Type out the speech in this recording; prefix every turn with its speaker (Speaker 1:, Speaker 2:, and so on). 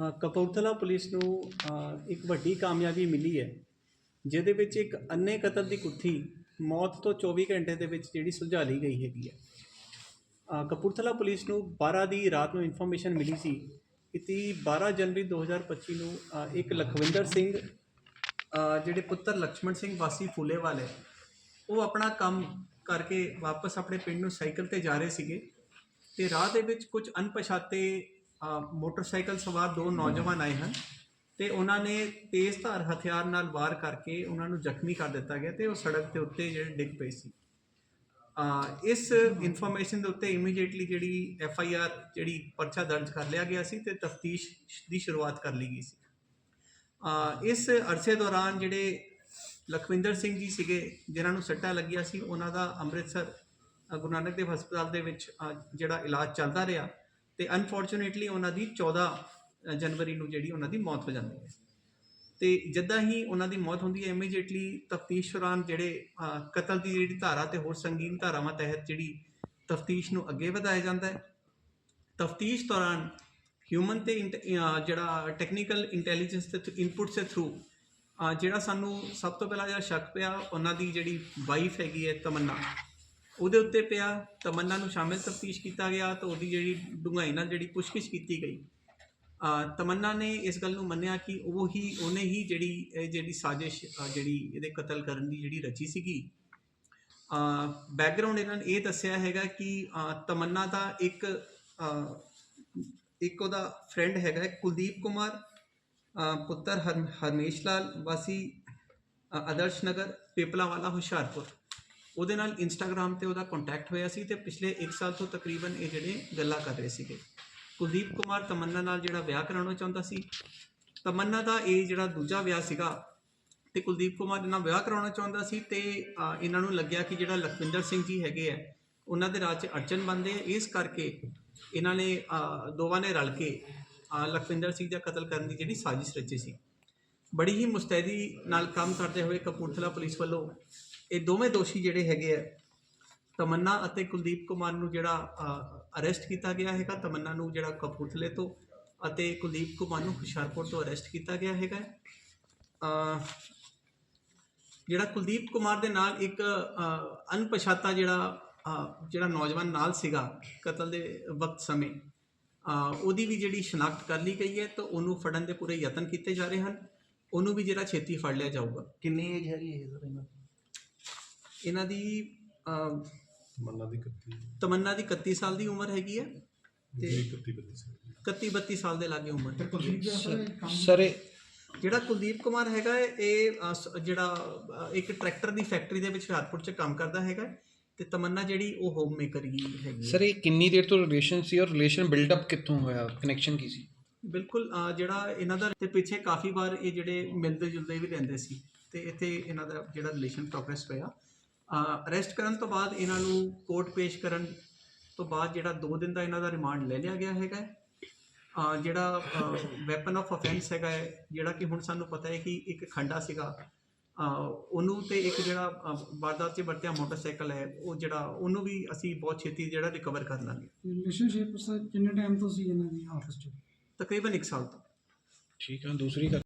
Speaker 1: Kapurthala police ਨੂੰ ਇੱਕ ਵੱਡੀ ਕਾਮਯਾਬੀ ਮਿਲੀ ਹੈ, ਜਿਹਦੇ ਵਿੱਚ ਇੱਕ ਅੰਨੇ ਕਤਲ ਦੀ ਕੁੱਥੀ ਮੌਤ ਤੋਂ 24 ਘੰਟੇ ਦੇ ਵਿੱਚ ਜਿਹੜੀ ਸੁਲਝਾ ਲਈ ਗਈ ਹੈਗੀ ਹੈ। ਕਪੂਰਥਲਾ ਪੁਲਿਸ ਨੂੰ 12 ਦੀ ਰਾਤ ਨੂੰ ਇਨਫੋਰਮੇਸ਼ਨ ਮਿਲੀ ਸੀ ਕਿ 12 ਜਨਵਰੀ 2025 ਨੂੰ ਇੱਕ ਲਖਵਿੰਦਰ ਸਿੰਘ ਜਿਹੜੇ ਪੁੱਤਰ ਲక్ష్మణ ਸਿੰਘ ਵਾਸੀ ਫੂਲੇ ਵਾਲੇ ਉਹ ਆਪਣਾ ਕੰਮ ਕਰਕੇ ਵਾਪਸ ਆਪਣੇ ਪਿੰਡ ਨੂੰ ਸਾਈਕਲ ਤੇ ਜਾ ਰਹੇ ਸੀਗੇ ਤੇ ਰਾਹ ਦੇ ਵਿੱਚ ਕੁਝ ਅਣਪਛਾਤੇ ਮੋਟਰਸਾਈਕਲ ਸਵਾਰ ਦੋ ਨੌਜਵਾਨ ਆਏ ਹਨ ਤੇ ਉਹਨਾਂ ਨੇ ਤੇਜ਼ ਧਾਰ ਹਥਿਆਰ ਨਾਲ ਵਾਰ ਕਰਕੇ ਉਹਨਾਂ ਨੂੰ ਜ਼ਖਮੀ ਕਰ ਦਿੱਤਾ ਗਿਆ ਤੇ ਉਹ ਸੜਕ ਦੇ ਉੱਤੇ ਜਿਹੜੇ ਡਿੱਗ ਪਏ ਸੀ। ਇਸ ਇਨਫੋਰਮੇਸ਼ਨ ਦੇ ਉੱਤੇ ਇਮੀਡੀਏਟਲੀ ਜਿਹੜੀ ਐਫ ਆਈ ਆਰ ਜਿਹੜੀ ਪਰਚਾ ਦਰਜ ਕਰ ਲਿਆ ਗਿਆ ਸੀ ਤੇ ਤਫਤੀਸ਼ ਦੀ ਸ਼ੁਰੂਆਤ ਕਰ ਲਈ ਗਈ ਸੀ। ਇਸ ਅਰਸੇ ਦੌਰਾਨ ਜਿਹੜੇ ਲਖਵਿੰਦਰ ਸਿੰਘ ਜੀ ਸੀਗੇ ਜਿਨ੍ਹਾਂ ਨੂੰ ਸੱਟਾਂ ਲੱਗੀਆਂ ਸੀ ਉਹਨਾਂ ਦਾ ਅੰਮ੍ਰਿਤਸਰ ਗੁਰੂ ਨਾਨਕ ਦੇਵ ਹਸਪਤਾਲ ਦੇ ਵਿੱਚ ਜਿਹੜਾ ਇਲਾਜ ਚੱਲਦਾ ਰਿਹਾ ਤੇ ਅਨਫੋਰਚੂਨੇਟਲੀ ਉਹਨਾਂ ਦੀ 14 ਜਨਵਰੀ ਨੂੰ ਜਿਹੜੀ ਉਹਨਾਂ ਦੀ ਮੌਤ ਹੋ ਜਾਂਦੀ ਹੈ। ਤੇ ਜਿੱਦਾਂ ਹੀ ਉਹਨਾਂ ਦੀ ਮੌਤ ਹੁੰਦੀ ਹੈ ਇਮੀਡੀਏਟਲੀ ਤਫਤੀਸ਼ ਦੌਰਾਨ ਜਿਹੜੇ ਕਤਲ ਦੀ ਜਿਹੜੀ ਧਾਰਾ ਤੇ ਹੋਰ ਸੰਗੀਨ ਧਾਰਾਵਾਂ ਤਹਿਤ ਜਿਹੜੀ ਤਫਤੀਸ਼ ਨੂੰ ਅੱਗੇ ਵਧਾਇਆ ਜਾਂਦਾ ਹੈ। ਤਫਤੀਸ਼ ਦੌਰਾਨ ਹਿਊਮਨ ਤੇ ਇੰਟ- ਜਿਹੜਾ ਟੈਕਨੀਕਲ ਇੰਟੈਲੀਜੈਂਸ ਦੇ ਇਨਪੁਟਸ ਦੇ ਥਰੂ ਜਿਹੜਾ ਸਾਨੂੰ ਸਭ ਤੋਂ ਪਹਿਲਾਂ ਜਿਹੜਾ ਸ਼ੱਕ ਪਿਆ, ਉਹਨਾਂ ਦੀ ਜਿਹੜੀ ਵਾਈਫ ਹੈਗੀ ਹੈ, ਤਮੰਨਾ ਉਹਦੇ ਉੱਤੇ ਪਿਆ, ਤਮੰਨਾ ਨੂੰ ਸ਼ਾਮਿਲ ਤਫਤੀਸ਼ ਕੀਤਾ ਗਿਆ ਤਾਂ ਉਹਦੀ ਜਿਹੜੀ ਡੂੰਘਾਈ ਨਾਲ ਜਿਹੜੀ ਪੁੱਛਗਿੱਛ ਕੀਤੀ ਗਈ। ਤਮੰਨਾ ਨੇ ਇਸ ਗੱਲ ਨੂੰ ਮੰਨਿਆ ਕਿ ਉਹ ਹੀ, ਉਹਨੇ ਹੀ ਜਿਹੜੀ, ਇਹ ਜਿਹੜੀ ਸਾਜ਼ਿਸ਼ ਜਿਹੜੀ ਇਹਦੇ ਕਤਲ ਕਰਨ ਦੀ ਜਿਹੜੀ ਰਚੀ ਸੀਗੀ। ਬੈਕਗ੍ਰਾਉਂਡ ਇਹਨਾਂ ਨੇ ਇਹ ਦੱਸਿਆ ਹੈਗਾ ਕਿ ਤਮੰਨਾ ਦਾ ਇੱਕ ਇੱਕ ਉਹਦਾ ਫਰੈਂਡ ਹੈਗਾ ਕੁਲਦੀਪ ਕੁਮਾਰ ਪੁੱਤਰ ਹਰ ਹਰਮੇਸ਼ ਲਾਲ ਵਾਸੀ ਆਦਰਸ਼ ਨਗਰ ਪੇਪਲਾ ਵਾਲਾ ਹੁਸ਼ਿਆਰਪੁਰ। ਉਹਦੇ ਨਾਲ ਇੰਸਟਾਗ੍ਰam ਤੇ ਉਹਦਾ ਕੰਟੈਕਟ ਹੋਇਆ ਸੀ ਤੇ ਪਿਛਲੇ 1 ਸਾਲ ਤੋਂ ਤਕਰੀਬਨ ਇਹ ਜਿਹੜੇ ਗੱਲਾਂ ਕਰ ਰਹੇ ਸੀਗੇ। ਕੁਲਦੀਪ ਕੁਮਾਰ ਤਮੰਨਾ ਨਾਲ ਜਿਹੜਾ ਵਿਆਹ ਕਰਾਉਣਾ ਚਾਹੁੰਦਾ ਸੀ, ਤਮੰਨਾ ਦਾ ਇਹ ਜਿਹੜਾ ਦੂਜਾ ਵਿਆਹ ਸੀਗਾ ਤੇ ਕੁਲਦੀਪ ਕੁਮਾਰ ਨਾਲ ਵਿਆਹ ਕਰਾਉਣਾ ਚਾਹੁੰਦਾ ਸੀ ਤੇ ਇਹਨਾਂ ਨੂੰ ਲੱਗਿਆ ਕਿ ਜਿਹੜਾ ਲਖਵਿੰਦਰ ਸਿੰਘ ਜੀ ਹੈਗੇ ਆ, ਉਹਨਾਂ ਦੇ ਰਾਜ 'ਚ ਅੜਚਨ ਬੰਦੇ ਆ। ਇਸ ਕਰਕੇ ਇਹਨਾਂ ਨੇ ਦੋਵਾਂ ਨੇ ਰਲ ਕੇ ਲਖਵਿੰਦਰ ਸਿੰਘ ਦਾ ਕਤਲ ਕਰਨ ਦੀ ਜਿਹੜੀ ਸਾਜ਼ਿਸ਼ ਰਚੀ ਸੀ। ਬੜੀ ਹੀ ਮੁਸਤੈਦੀ ਨਾਲ ਕੰਮ ਕਰਦੇ ਹੋਏ ਕਪੂਰਥਲਾ ਪੁਲਿਸ ਵੱਲੋਂ ਇਹ ਦੋਵੇਂ ਦੋਸ਼ੀ ਜਿਹੜੇ ਹੈਗੇ ਆ, ਤਮੰਨਾ ਅਤੇ ਕੁਲਦੀਪ ਕੁਮਾਰ ਨੂੰ ਜਿਹੜਾ ਅਰੈਸਟ ਕੀਤਾ ਗਿਆ ਹੈਗਾ। ਤਮੰਨਾ ਨੂੰ ਜਿਹੜਾ ਕਪੂਰਥਲੇ ਤੋਂ ਅਤੇ ਕੁਲਦੀਪ ਕੁਮਾਰ ਨੂੰ ਹੁਸ਼ਿਆਰਪੁਰ ਤੋਂ ਅਰੈਸਟ ਕੀਤਾ ਗਿਆ ਹੈਗਾ। ਜਿਹੜਾ ਕੁਲਦੀਪ ਕੁਮਾਰ ਦੇ ਨਾਲ ਇੱਕ ਅਣਪਛਾਤਾ ਜਿਹੜਾ ਜਿਹੜਾ ਨੌਜਵਾਨ ਨਾਲ ਸੀਗਾ ਕਤਲ ਦੇ ਵਕਤ ਸਮੇਂ ਉਹਦੀ ਵੀ ਜਿਹੜੀ ਸ਼ਨਾਖਤ ਕਰ ਲਈ ਗਈ ਹੈ ਤਾਂ ਉਹਨੂੰ ਫੜਨ ਦੇ ਪੂਰੇ ਯਤਨ ਕੀਤੇ ਜਾ ਰਹੇ ਹਨ। ਉਹਨੂੰ ਵੀ ਜਿਹੜਾ ਛੇਤੀ ਫੜ ਲਿਆ ਜਾਊਗਾ।
Speaker 2: ਕਿੰਨੀ ਏਜ ਹੈਗੀ ਹੈ ਸਰ ਇਹਨਾਂ
Speaker 1: ਇਹਨਾਂ ਦੀ ਅ,
Speaker 3: ਮੰਨਾ ਦੀ ਕੱਤੀ
Speaker 1: ਤਮੰਨਾ ਦੀ 31 ਸਾਲ ਦੀ ਉਮਰ ਹੈਗੀ ਹੈ ਤੇ
Speaker 3: ਤੇ ਕੱਤੀ ਬੱਤੀ ਸੀ
Speaker 1: 31 32 ਸਾਲ ਦੇ ਲਾਗੇ ਉਮਰ ਹੈ
Speaker 2: ਸਰ ਇਹ
Speaker 1: ਜਿਹੜਾ ਕੁਲਦੀਪ ਕੁਮਾਰ ਹੈਗਾ ਹੈ, ਇਹ ਅ, ਸ- ਜਿਹੜਾ ਅ, ਇੱਕ ਟਰੈਕਟਰ ਦੀ ਫੈਕਟਰੀ ਦੇ ਵਿੱਚ ਹੁਸ਼ਿਆਰਪੁਰ 'ਚ ਕੰਮ ਕਰਦਾ ਹੈਗਾ ਹੈ ਤੇ ਤਮੰਨਾ ਜਿਹੜੀ ਉਹ ਹੋਮ ਮੇਕਰ ਹੀ ਹੈਗੀ ਹੈ
Speaker 2: ਸਰ ਇਹ ਕਿੰਨੀ ਦੇਰ ਤੋਂ ਰਿਲੇਸ਼ਨ ਸੀ ਔਰ ਰਿਲੇਸ਼ਨ ਬਿਲਡ ਅਪ ਕਿੱਥੋਂ ਹੋਇਆ? ਕਨੈਕਸ਼ਨ ਕੀ ਸੀ?
Speaker 1: ਬਿਲਕੁਲ ਅ, ਜਿਹੜਾ ਇਹਨਾਂ ਦਾ ਤੇ ਪਿੱਛੇ ਕਾਫੀ ਵਾਰ ਇਹ ਜਿਹੜੇ ਮਿਲਦੇ ਜੁਲਦੇ ਵੀ ਰਹਿੰਦੇ ਸੀ ਤੇ ਇੱਥੇ ਇਹਨਾਂ ਦਾ ਜਿਹੜਾ ਰਿਲੇਸ਼ਨ ਪ੍ਰੋਗਰੈਸ ਹੋਇਆ। ਅਰੈਸਟ ਕਰਨ ਤੋਂ ਬਾਅਦ ਇਹਨਾਂ ਨੂੰ ਕੋਰਟ ਪੇਸ਼ ਕਰਨ ਤੋਂ ਬਾਅਦ ਜਿਹੜਾ 2 ਦਿਨ ਦਾ ਇਹਨਾਂ ਦਾ ਰਿਮਾਂਡ ਲੈ ਲਿਆ ਗਿਆ ਹੈਗਾ ਹੈ। ਜਿਹੜਾ ਵੈਪਨ ਆਫ ਅਫੈਂਸ ਹੈਗਾ ਹੈ ਜਿਹੜਾ ਕਿ ਹੁਣ ਸਾਨੂੰ ਪਤਾ ਹੈ ਕਿ ਇੱਕ ਖੰਡਾ ਸੀਗਾ। ਉਹਨੂੰ ਤੇ ਇੱਕ ਜਿਹੜਾ ਵਾਰਦਾਤ 'ਚ ਵਰਤਿਆ ਮੋਟਰਸਾਈਕਲ ਹੈ ਉਹ ਜਿਹੜਾ ਉਹਨੂੰ ਵੀ ਅਸੀਂ ਬਹੁਤ ਛੇਤੀ ਜਿਹੜਾ ਰਿਕਵਰ ਕਰ ਲਾਂਗੇ।
Speaker 4: ਰਿਲੇਸ਼ਨਸ਼ਿਪ ਸਰ ਕਿੰਨੇ ਟਾਈਮ ਤੋਂ ਸੀ ਇਹਨਾਂ ਦੀ ਆਪਸ ਚ?
Speaker 1: ਤਕਰੀਬਨ 1 ਸਾਲ ਤੋਂ।
Speaker 2: ਠੀਕ ਆ ਦੂਸਰੀ ਗੱਲ